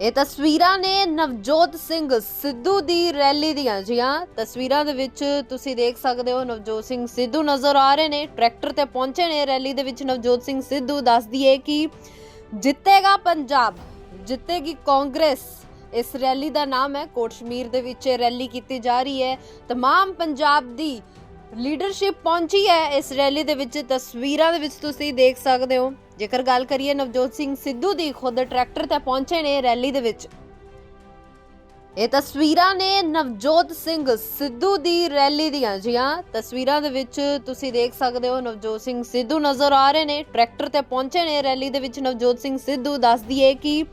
ਇਹ ਤਸਵੀਰਾਂ ਨੇ ਨਵਜੋਤ ਸਿੰਘ ਸਿੱਧੂ ਦੀ ਰੈਲੀ ਦੀਆਂ ਜੀਆਂ ਤਸਵੀਰਾਂ ਦੇ ਵਿੱਚ ਤੁਸੀਂ ਦੇਖ ਸਕਦੇ ਹੋ ਨਵਜੋਤ ਸਿੰਘ ਸਿੱਧੂ ਨਜ਼ਰ ਆ ਰਹੇ ਨੇ ਟਰੈਕਟਰ ਤੇ ਪਹੁੰਚੇ ਨੇ ਰੈਲੀ ਦੇ ਵਿੱਚ ਨਵਜੋਤ ਸਿੰਘ ਸਿੱਧੂ ਦੱਸਦੀ ਹੈ ਕਿ ਜਿੱਤੇਗਾ ਪੰਜਾਬ ਜਿੱਤੇਗੀ ਕਾਂਗਰਸ ਇਸ ਰੈਲੀ ਦਾ ਨਾਮ ਹੈ ਕੋਟਸ਼ਮੀਰ ਦੇ ਵਿੱਚ ਇਹ ਰੈਲੀ ਕੀਤੀ ਜਾ ਰਹੀ ਹੈ तमाम ਪੰਜਾਬ ਦੀ ਲੀਡਰਸ਼ਿਪ ਪਹੁੰਚੀ ਹੈ ਇਸ ਰੈਲੀ ਦੇ ਵਿੱਚ। ਤਸਵੀਰਾਂ ਦੇ ਵਿੱਚ ਤੁਸੀਂ ਦੇਖ ਸਕਦੇ ਹੋ। ਜੇਕਰ ਗੱਲ ਕਰੀਏ ਨਵਜੋਤ ਸਿੰਘ ਸਿੱਧੂ ਦੀ, ਖੁਦ ਟਰੈਕਟਰ ਤੇ ਪਹੁੰਚੇ ਨੇ ਰੈਲੀ ਦੇ ਵਿੱਚ। ਇਹ ਤਸਵੀਰਾਂ ਨੇ ਨਵਜੋਤ ਸਿੰਘ ਸਿੱਧੂ ਦੀ ਰੈਲੀ ਦੀਆਂ ਜੀ ਹਾਂ ਤਸਵੀਰਾਂ ਦੇ ਵਿੱਚ ਤੁਸੀਂ ਦੇਖ ਸਕਦੇ ਹੋ ਨਵਜੋਤ ਸਿੰਘ ਸਿੱਧੂ ਨਜ਼ਰ ਆ ਰਹੇ ਨੇ। ਟਰੈਕਟਰ ਤੇ ਪਹੁੰਚੇ ਨੇ ਰੈਲੀ ਦੇ ਵਿੱਚ। ਨਵਜੋਤ ਸਿੰਘ ਸਿੱਧੂ ਦੱਸਦੀ ਹੈ ਕਿ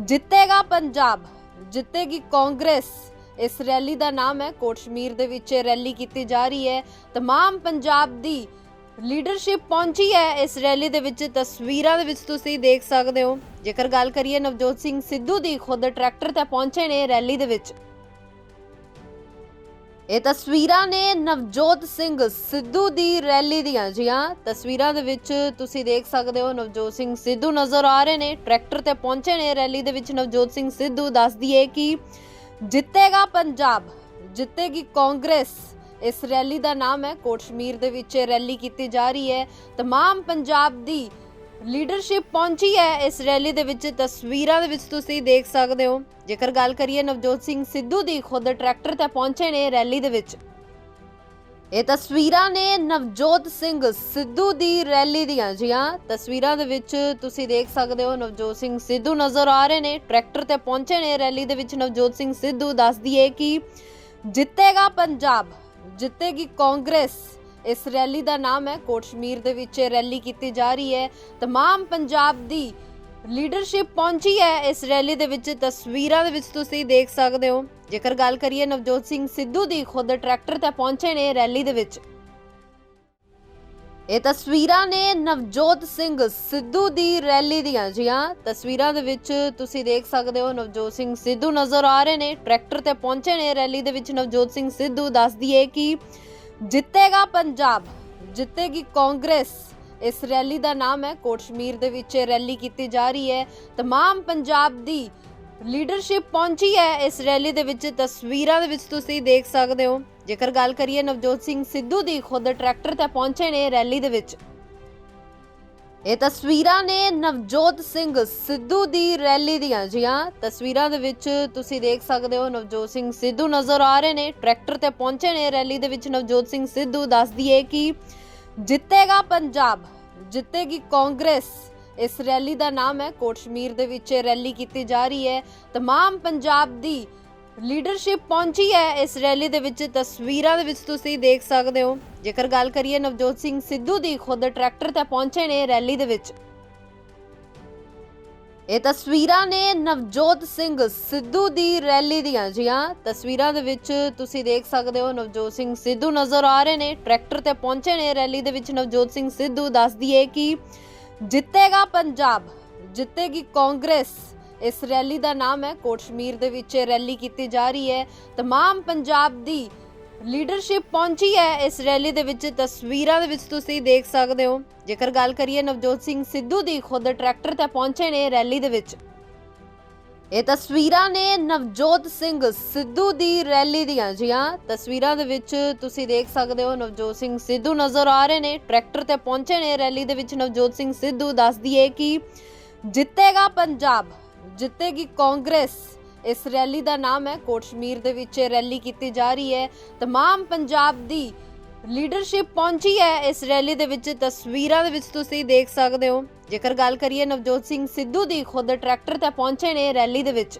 ਜਿੱਤੇਗਾ ਪੰਜਾਬ, ਜਿੱਤੇਗੀ ਕਾਂਗਰਸ। ਇਸ ਰੈਲੀ ਦਾ ਨਾਮ ਹੈ ਕੋਟਸ਼ਮੀਰ ਦੇ ਵਿੱਚ ਇਹ ਰੈਲੀ ਕੀਤੀ ਜਾ ਰਹੀ ਹੈ तमाम ਪੰਜਾਬ ਦੀ ਲੀਡਰਸ਼ਿਪ ਪਹੁੰਚੀ ਹੈ ਇਸ ਰੈਲੀ ਦੇ ਵਿੱਚ ਤਸਵੀਰਾਂ ਦੇ ਵਿੱਚ ਤੁਸੀਂ ਦੇਖ ਸਕਦੇ ਹੋ ਜੇਕਰ ਗੱਲ ਕਰੀਏ ਨਵਜੋਤ ਸਿੰਘ ਸਿੱਧੂ ਦੀ ਖੁਦ ਟਰੈਕਟਰ ਤੇ ਪਹੁੰਚੇ ਨੇ ਰੈਲੀ ਦੇ ਵਿੱਚ ਇਹ ਤਸਵੀਰਾਂ ਨੇ ਨਵਜੋਤ ਸਿੰਘ ਸਿੱਧੂ ਦੀ ਰੈਲੀ ਦੀਆਂ ਜੀਆਂ ਤਸਵੀਰਾਂ ਦੇ ਵਿੱਚ ਤੁਸੀਂ ਦੇਖ ਸਕਦੇ ਹੋ ਨਵਜੋਤ ਸਿੰਘ ਸਿੱਧੂ ਨਜ਼ਰ ਆ ਰਹੇ ਨੇ ਟਰੈਕਟਰ ਤੇ ਪਹੁੰਚੇ ਨੇ ਰੈਲੀ ਦੇ ਵਿੱਚ ਨਵਜੋਤ ਸਿੰਘ ਸਿੱਧੂ ਦੱਸਦੀ ਹੈ ਕਿ ਜਿੱਤੇਗਾ ਪੰਜਾਬ ਜਿੱਤੇਗੀ ਕਾਂਗਰਸ ਇਸ ਰੈਲੀ ਦਾ ਨਾਮ ਹੈ ਕੋਟਸ਼ਮੀਰ ਦੇ ਵਿੱਚ ਇਹ ਰੈਲੀ ਕੀਤੀ ਜਾ ਰਹੀ ਹੈ तमाम ਪੰਜਾਬ ਦੀ ਲੀਡਰਸ਼ਿਪ ਪਹੁੰਚੀ ਹੈ ਇਸ ਰੈਲੀ ਦੇ ਵਿੱਚ ਤਸਵੀਰਾਂ ਦੇ ਵਿੱਚ ਤੁਸੀਂ ਦੇਖ ਸਕਦੇ ਹੋ ਜੇਕਰ ਗੱਲ ਕਰੀਏ ਨਵਜੋਤ ਸਿੰਘ ਸਿੱਧੂ ਦੀ ਖੁਦ ਟਰੈਕਟਰ ਤੇ ਪਹੁੰਚੇ ਨੇ ਰੈਲੀ ਦੇ ਵਿੱਚ ਇਹ ਤਸਵੀਰਾਂ ਨੇ ਨਵਜੋਤ ਸਿੰਘ ਸਿੱਧੂ ਦੀ ਰੈਲੀ ਦੀਆਂ ਜੀਆਂ ਤਸਵੀਰਾਂ ਦੇ ਵਿੱਚ ਤੁਸੀਂ ਦੇਖ ਸਕਦੇ ਹੋ ਨਵਜੋਤ ਸਿੰਘ ਸਿੱਧੂ ਨਜ਼ਰ ਆ ਰਹੇ ਨੇ ਟਰੈਕਟਰ ਤੇ ਪਹੁੰਚੇ ਨੇ ਰੈਲੀ ਦੇ ਵਿੱਚ ਨਵਜੋਤ ਸਿੰਘ ਸਿੱਧੂ ਦੱਸਦੀ ਹੈ ਕਿ ਜਿੱਤੇਗਾ ਪੰਜਾਬ ਜਿੱਤੇਗੀ ਕਾਂਗਰਸ ਇਸ ਰੈਲੀ ਦਾ ਨਾਮ ਹੈ ਕੋਟਸ਼ਮੀਰ ਦੇ ਵਿੱਚ ਇਹ ਰੈਲੀ ਕੀਤੀ ਜਾ ਰਹੀ ਹੈ तमाम ਪੰਜਾਬ ਦੀ ਲੀਡਰਸ਼ਿਪ ਪਹੁੰਚੀ ਹੈ ਇਸ ਰੈਲੀ ਦੇ ਵਿੱਚ। ਤਸਵੀਰਾਂ ਦੇ ਵਿੱਚ ਤੁਸੀਂ ਦੇਖ ਸਕਦੇ ਹੋ। ਜੇਕਰ ਗੱਲ ਕਰੀਏ ਨਵਜੋਤ ਸਿੰਘ ਸਿੱਧੂ ਦੀ, ਖੁਦ ਟਰੈਕਟਰ ਤੇ ਪਹੁੰਚੇ ਨੇ ਰੈਲੀ ਦੇ ਵਿੱਚ। ਇਹ ਤਸਵੀਰਾਂ ਨੇ ਨਵਜੋਤ ਸਿੰਘ ਸਿੱਧੂ ਦੀ ਰੈਲੀ ਦੀਆਂ ਜੀ ਹਾਂ। ਤਸਵੀਰਾਂ ਦੇ ਵਿੱਚ ਤੁਸੀਂ ਦੇਖ ਸਕਦੇ ਹੋ ਨਵਜੋਤ ਸਿੰਘ ਸਿੱਧੂ ਨਜ਼ਰ ਆ ਰਹੇ ਨੇ। ਟਰੈਕਟਰ ਤੇ ਪਹੁੰਚੇ ਨੇ ਰੈਲੀ ਦੇ ਵਿੱਚ ਨਵਜੋਤ ਸਿੰਘ ਸਿੱਧੂ। ਦੱਸਦੀ ਹੈ ਕਿ ਜਿੱਤੇਗਾ ਪੰਜਾਬ, ਜਿੱਤੇਗੀ ਕਾਂਗਰਸ। ਇਸ ਰੈਲੀ ਦਾ ਨਾਮ ਹੈ ਕੋਟਸ਼ਮੀਰ ਦੇ ਵਿੱਚ ਇਹ ਰੈਲੀ ਕੀਤੀ ਜਾ ਰਹੀ ਹੈ तमाम ਪੰਜਾਬ ਦੀ ਲੀਡਰਸ਼ਿਪ ਪਹੁੰਚੀ ਹੈ ਇਸ ਰੈਲੀ ਦੇ ਵਿੱਚ ਤਸਵੀਰਾਂ ਦੇ ਵਿੱਚ ਤੁਸੀਂ ਦੇਖ ਸਕਦੇ ਹੋ ਜੇਕਰ ਗੱਲ ਕਰੀਏ ਨਵਜੋਤ ਸਿੰਘ ਸਿੱਧੂ ਦੀ ਖੁਦ ਟਰੈਕਟਰ ਤੇ ਪਹੁੰਚੇ ਨੇ ਰੈਲੀ ਦੇ ਵਿੱਚ ਇਹ ਤਸਵੀਰਾਂ ਨੇ ਨਵਜੋਤ ਸਿੰਘ ਸਿੱਧੂ ਦੀ ਰੈਲੀ ਦੀਆਂ ਜੀਆਂ ਤਸਵੀਰਾਂ ਦੇ ਵਿੱਚ ਤੁਸੀਂ ਦੇਖ ਸਕਦੇ ਹੋ ਨਵਜੋਤ ਸਿੰਘ ਸਿੱਧੂ ਨਜ਼ਰ ਆ ਰਹੇ ਨੇ ਟਰੈਕਟਰ ਤੇ ਪਹੁੰਚੇ ਨੇ ਰੈਲੀ ਦੇ ਵਿੱਚ ਨਵਜੋਤ ਸਿੰਘ ਸਿੱਧੂ ਦੱਸਦੀ ਹੈ ਕਿ ਜਿੱਤੇਗਾ ਪੰਜਾਬ ਜਿੱਤੇਗੀ ਕਾਂਗਰਸ ਇਸ ਰੈਲੀ ਦਾ ਨਾਮ ਹੈ ਕੋਟਸ਼ਮੀਰ ਦੇ ਵਿੱਚ ਇਹ ਰੈਲੀ ਕੀਤੀ ਜਾ ਰਹੀ ਹੈ तमाम ਪੰਜਾਬ ਦੀ ਲੀਡਰਸ਼ਿਪ ਪਹੁੰਚੀ ਹੈ ਇਸ ਰੈਲੀ ਦੇ ਵਿੱਚ ਤਸਵੀਰਾਂ ਦੇ ਵਿੱਚ ਤੁਸੀਂ ਦੇਖ ਸਕਦੇ ਹੋ ਜੇਕਰ ਗੱਲ ਕਰੀਏ ਨਵਜੋਤ ਸਿੰਘ ਸਿੱਧੂ ਦੀ ਖੁਦ ਟਰੈਕਟਰ ਤੇ ਪਹੁੰਚੇ ਨੇ ਰੈਲੀ ਦੇ ਵਿੱਚ ਇਹ ਤਸਵੀਰਾਂ ਨੇ ਨਵਜੋਤ ਸਿੰਘ ਸਿੱਧੂ ਦੀ ਰੈਲੀ ਦੀਆਂ ਜੀਆਂ ਤਸਵੀਰਾਂ ਦੇ ਵਿੱਚ ਤੁਸੀਂ ਦੇਖ ਸਕਦੇ ਹੋ ਨਵਜੋਤ ਸਿੰਘ ਸਿੱਧੂ ਨਜ਼ਰ ਆ ਰਹੇ ਨੇ ਟਰੈਕਟਰ ਤੇ ਪਹੁੰਚੇ ਨੇ ਰੈਲੀ ਦੇ ਵਿੱਚ ਨਵਜੋਤ ਸਿੰਘ ਸਿੱਧੂ ਦੱਸਦੀ ਹੈ ਕਿ ਜਿੱਤੇਗਾ ਪੰਜਾਬ ਜਿੱਤੇਗੀ ਕਾਂਗਰਸ ਇਸ ਰੈਲੀ ਦਾ ਨਾਮ ਹੈ ਕੋਟਸ਼ਮੀਰ ਦੇ ਵਿੱਚ ਇਹ ਰੈਲੀ ਕੀਤੀ ਜਾ ਰਹੀ ਹੈ तमाम ਪੰਜਾਬ ਦੀ ਲੀਡਰਸ਼ਿਪ ਪਹੁੰਚੀ ਹੈ ਇਸ ਰੈਲੀ ਦੇ ਵਿੱਚ, ਤਸਵੀਰਾਂ ਦੇ ਵਿੱਚ ਤੁਸੀਂ ਦੇਖ ਸਕਦੇ ਹੋ। ਜੇਕਰ ਗੱਲ ਕਰੀਏ ਨਵਜੋਤ ਸਿੰਘ ਸਿੱਧੂ ਦੀ, ਖੁਦ ਟਰੈਕਟਰ ਤੇ ਪਹੁੰਚੇ ਨੇ ਰੈਲੀ ਦੇ ਵਿੱਚ। ਇਹ ਤਸਵੀਰਾਂ ਨੇ ਨਵਜੋਤ ਸਿੰਘ ਸਿੱਧੂ ਦੀ ਰੈਲੀ ਦੀਆਂ ਜੀ ਹਾਂ। ਤਸਵੀਰਾਂ ਦੇ ਵਿੱਚ ਤੁਸੀਂ ਦੇਖ ਸਕਦੇ ਹੋ ਨਵਜੋਤ ਸਿੰਘ ਸਿੱਧੂ ਨਜ਼ਰ ਆ ਰਹੇ ਨੇ, ਟਰੈਕਟਰ ਤੇ ਪਹੁੰਚੇ ਨੇ ਰੈਲੀ ਦੇ ਵਿੱਚ। ਨਵਜੋਤ ਸਿੰਘ ਸਿੱਧੂ ਦੱਸਦੀ ਹੈ ਕਿ ਜਿੱਤੇਗਾ ਪੰਜਾਬ, ਜਿੱਤੇਗੀ ਕਾਂਗਰਸ। ਇਸ ਰੈਲੀ ਦਾ ਨਾਮ ਹੈ ਕੋਟਸ਼ਮੀਰ ਦੇ ਵਿੱਚ ਇਹ ਰੈਲੀ ਕੀਤੀ ਜਾ ਰਹੀ ਹੈ तमाम ਪੰਜਾਬ ਦੀ ਲੀਡਰਸ਼ਿਪ ਪਹੁੰਚੀ ਹੈ ਇਸ ਰੈਲੀ ਦੇ ਵਿੱਚ ਤਸਵੀਰਾਂ ਦੇ ਵਿੱਚ ਤੁਸੀਂ ਦੇਖ ਸਕਦੇ ਹੋ ਜੇਕਰ ਗੱਲ ਕਰੀਏ ਨਵਜੋਤ ਸਿੰਘ ਸਿੱਧੂ ਦੀ ਖੁਦ ਟਰੈਕਟਰ ਤੇ ਪਹੁੰਚੇ ਨੇ ਰੈਲੀ ਦੇ ਵਿੱਚ